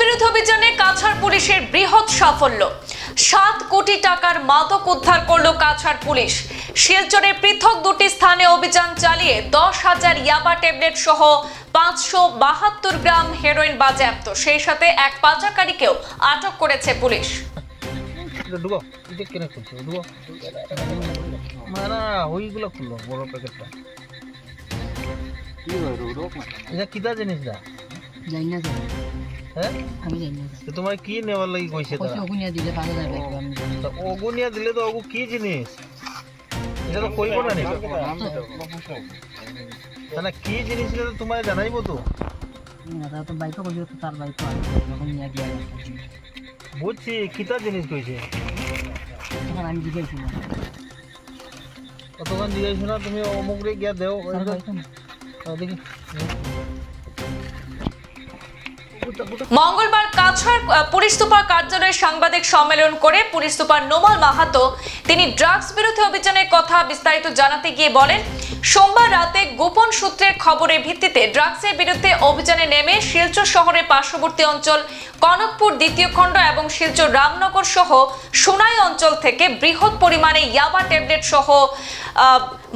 বিরোধী অভিযানে কাছাড় পুলিশের বৃহৎ সাফল্য। সাত কোটি টাকার মাদক উদ্ধার করল কাছাড় পুলিশ। শিলচরের পৃথক দুটি স্থানে অভিযান চালিয়ে দশ হাজার ইয়াবা ট্যাবলেট সহ পাঁচশো বাহাত্তর গ্রাম হেরোইন বাজেয়াপ্ত। সেই সাথে এক পাচারকারীকেও আটক করেছে পুলিশ। ওইগুলো খুললো বড় প্যাকেটটা। এটা কিতা জিনিস দা যাই না স্যার হ্যাঁ? আমি না। তো তোমার কি নেওয়ার লাগি কইছে তারা? দিলে তো অগুনিয়া দিলে তো অগু কি জিনিস? এটা তো কইব না নি না কি জিনিস এটা তো তোমায় জানাইবো তো? না তারা তো বাইকও করছিল তো তার বাইকও বুঝছি কিতা জিনিস কইছে? তখন আমি জিজ্ঞাসি না জিজ্ঞাসা না তুমি অমুক রে গিয়া দেও। দেখি। মঙ্গলবার কাছাড় পুলিশ সুপার কার্যালয়ে সাংবাদিক সম্মেলন করে পুলিশ সুপার নোমাল মাহাতো তিনি ড্রাগস বিরুদ্ধে অভিযানের কথা বিস্তারিত জানাতে গিয়ে বলেন, সোমবার রাতে গোপন সূত্রের খবরের ভিত্তিতে ড্রাগসের বিরুদ্ধে অভিযানে নেমে শিলচর শহরের পার্শ্ববর্তী অঞ্চল কনকপুর দ্বিতীয় খণ্ড এবং শিলচর রামনগর সহ সোনাই অঞ্চল থেকে বৃহৎ পরিমাণে ইয়াবা ট্যাবলেট সহ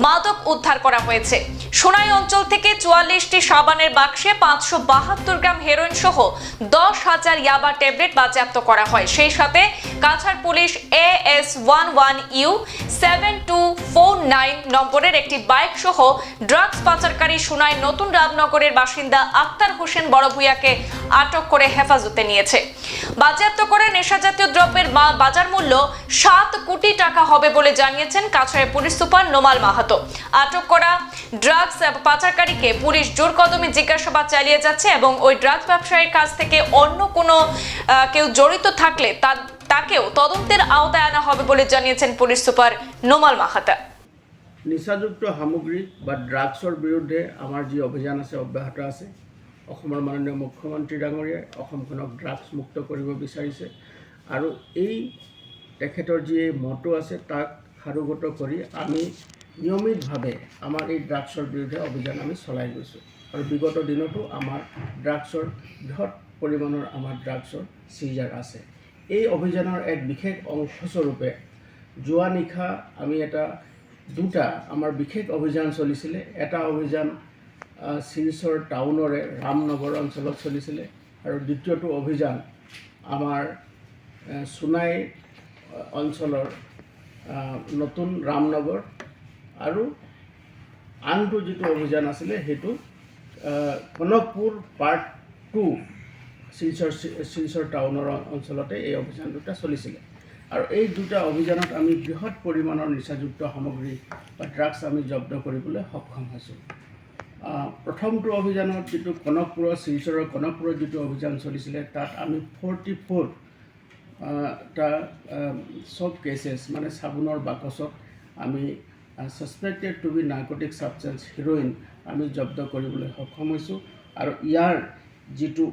মাদক উদ্ধার করা হয়েছে। সোনাই অঞ্চল থেকে চুয়াল্লিশটি সাবানের বাক্সে পাঁচশো বাহাত্তর গ্রাম হেরোইন সহ দশ হাজার ইয়াবা ট্যাবলেট বাজেয়াপ্ত করা হয়। সেই সাথে Cachar police A S one one U seven two four nine নম্বরের একটি বাইক সহ ড্রাগস পাচারকারী সোনাই নতুন রামনগরের বাসিন্দা আক্তার হোসেন বড়ভূয়াকে আটক করে হেফাজতে নিয়েছে। বাজেয়াপ্ত করে নেশাজাতীয় দ্রব্যের বাজার মূল্য সাত কোটি টাকা হবে বলে জানিয়েছেন কাছাড়ের পুলিশ সুপার নোমাল মাহাতো। আটক করা ড্রাগস পাচারকারীকে পুলিশ জোর কদমে জিজ্ঞাসাবাদ চালিয়ে যাচ্ছে এবং ওই ড্রাগস ব্যবসায়ীর কাছ থেকে অন্য কোনো কেউ জড়িত থাকলে তা- তাকেও তদন্তের আওতায় আনা হবে বলে জানিয়েছেন পুলিশ সুপার নোমাল মাহাতা। নিচাযুক্ত সামগ্ৰী বা ড্ৰাগছৰ বিৰুদ্ধে আমাৰ যি অভিযান আছে, অব্যাহত আছে অসমৰ মাননীয় মুখ্যমন্ত্ৰী ডাঙৰীয়াই অসমখনক ড্ৰাগছ মুক্ত কৰিব বিচাৰিছে। আৰু এই তেখেতৰ যি মটো আছে, তাক সাৰোগত কৰি আমি নিয়মিতভাৱে আমাৰ এই ড্ৰাগছৰ বিৰুদ্ধে অভিযান আমি চলাই গৈছোঁ। আৰু বিগত দিনতো আমাৰ ড্ৰাগছৰ বৃহৎ পৰিমাণৰ আমাৰ ড্ৰাগছৰ চিজাৰ আছে। এই অভিযানৰ এক বিশেষ অংশস্বৰূপে যোৱা নিশা আমি এটা, দুটা আমাৰ বিশেষ অভিযান চলিছিলে। এটা অভিযান শিলচৰ টাউনৰে ৰামনগৰ অঞ্চলত চলিছিলে আৰু দ্বিতীয়টো অভিযান আমাৰ সোণাই অঞ্চলৰ নতুন ৰামনগৰ আৰু আনটো যিটো অভিযান আছিলে সেইটো কনকপুৰ পাৰ্ট টু শিলচৰ শিলচৰ টাউনৰ অঞ্চলতে এই অভিযান দুটা চলিছিলে। আৰু এই দুটা অভিযানত আমি বৃহৎ পৰিমাণৰ নিচাযুক্ত সামগ্ৰী বা ড্ৰাগছ আমি জব্দ কৰিবলৈ সক্ষম হৈছোঁ। প্ৰথমটো অভিযানত যিটো কনকপুৰৰ শিলচৰৰ কনকপুৰৰ যিটো অভিযান চলিছিলে, তাত আমি ফৰ্টি ফ'ৰ টা চব কেছেছ মানে চাবোনৰ বাকচত আমি suspected to be narcotic substance heroin আমি জব্দ কৰিবলৈ সক্ষম হৈছোঁ। আৰু ইয়াৰ যিটো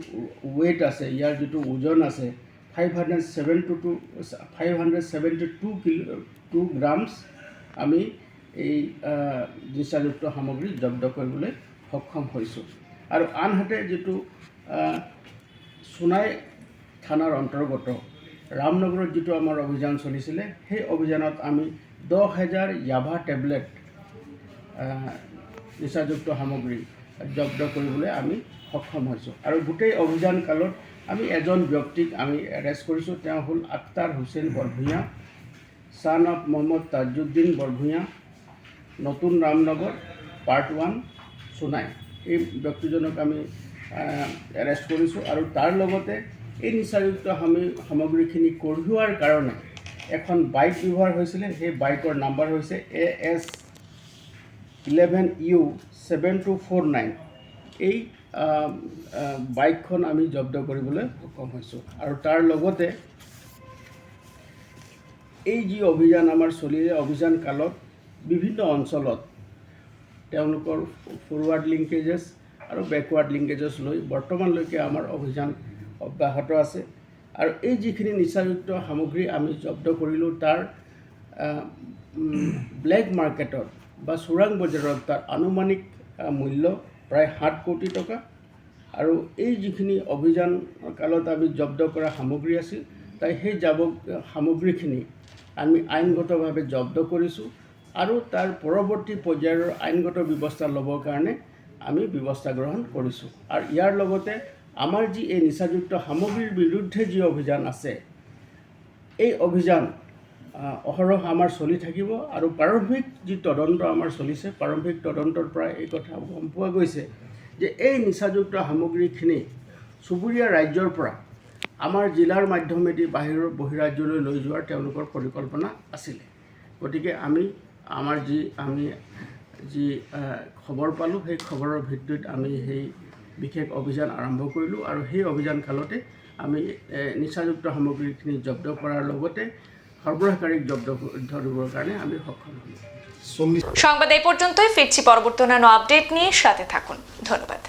ৱেইট আছে, ইয়াৰ যিটো ওজন আছে five hundred seventy two five hundred seventy two kilo two grams আমি এই নিচাযুক্ত সামগ্ৰী জব্দ কৰিবলৈ সক্ষম হৈছোঁ। আৰু আনহাতে যিটো সোণাই থানাৰ অন্তৰ্গত ৰামনগৰত যিটো আমাৰ অভিযান চলিছিলে, সেই অভিযানত আমি দহ হেজাৰ য়াভা টেবলেট নিচাযুক্ত সামগ্ৰী জব্দ কৰিবলৈ আমি সক্ষম হৈছোঁ। আৰু গোটেই অভিযান কালত আমি এজন ব্যক্তিক আমি এৰেষ্ট কৰিছোঁ, তেওঁ হ'ল আক্তাৰ হুছেইন বৰভূঞা ছান অফ মহম্মদ তাজুদ্দিন বৰভূঞা নতুন ৰামনগৰ পাৰ্ট ওৱান সোণাই এই ব্যক্তিজনক আমি এৰেষ্ট কৰিছোঁ আৰু তাৰ লগতে এই নিচাযুক্ত সামি, সামগ্ৰীখিনি কঢ়িওৱাৰ কাৰণে এখন বাইক ব্যৱহাৰ হৈছিলে। সেই বাইকৰ নাম্বাৰ হৈছে A S eleven U seven two four nine এই বাইকখন আমি জব্দ কৰিবলৈ সক্ষম হৈছোঁ। আৰু তাৰ লগতে এই যি অভিযান আমাৰ চলিলে অভিযান কালত বিভিন্ন অঞ্চলত তেওঁলোকৰ ফৰৱাৰ্ড লিংকেজেছ আৰু বেকৱাৰ্ড লিংকেজেছ লৈ বৰ্তমানলৈকে আমাৰ অভিযান অব্যাহত আছে। আৰু এই যিখিনি নিচাযুক্ত সামগ্ৰী আমি জব্দ কৰিলোঁ, তাৰ ব্লেক মাৰ্কেটত বা চোৰাং বজাৰত তাৰ আনুমানিক মূল্য প্ৰায় সাত কোটি টকা। আৰু এই যিখিনি অভিযান কালত আমি জব্দ কৰা সামগ্ৰী আছিল, তাই সেই জাব সামগ্ৰীখিনি আমি আইনগতভাৱে জব্দ কৰিছোঁ। আৰু তাৰ পৰৱৰ্তী পৰ্যায়ৰ আইনগত ব্যৱস্থা ল'বৰ কাৰণে আমি ব্যৱস্থা গ্ৰহণ কৰিছোঁ। আৰু ইয়াৰ লগতে আমাৰ যি এই নিচাযুক্ত সামগ্ৰীৰ বিৰুদ্ধে যি অভিযান আছে, এই অভিযান অহৰহ আমাৰ চলি থাকিব আৰু প্ৰাৰম্ভিক যি তদন্ত আমাৰ চলিছে, প্ৰাৰম্ভিক তদন্তৰ পৰা এই কথা গম পোৱা গৈছে যে এই নিচাযুক্ত সামগ্ৰীখিনি চুবুৰীয়া ৰাজ্যৰ পৰা আমাৰ জিলাৰ মাধ্যমেদি বাহিৰৰ বহিৰাজ্যলৈ লৈ যোৱাৰ তেওঁলোকৰ পৰিকল্পনা আছিলে। গতিকে আমি আমাৰ যি আমি যি খবৰ পালোঁ সেই খবৰৰ ভিত্তিত আমি সেই বিশেষ অভিযান আৰম্ভ কৰিলোঁ আৰু সেই অভিযান কালতে আমি নিচাযুক্ত সামগ্ৰীখিনি জব্দ কৰাৰ লগতে সৰবৰাহকাৰীক জব্দ ধৰিবৰ কাৰণে আমি সক্ষম হ'লোঁ। সংবাদ এই পর্যন্তই ফিরছি পরবর্তী অন্যান্য আপডেট নিয়ে সাথে থাকুন। ধন্যবাদ।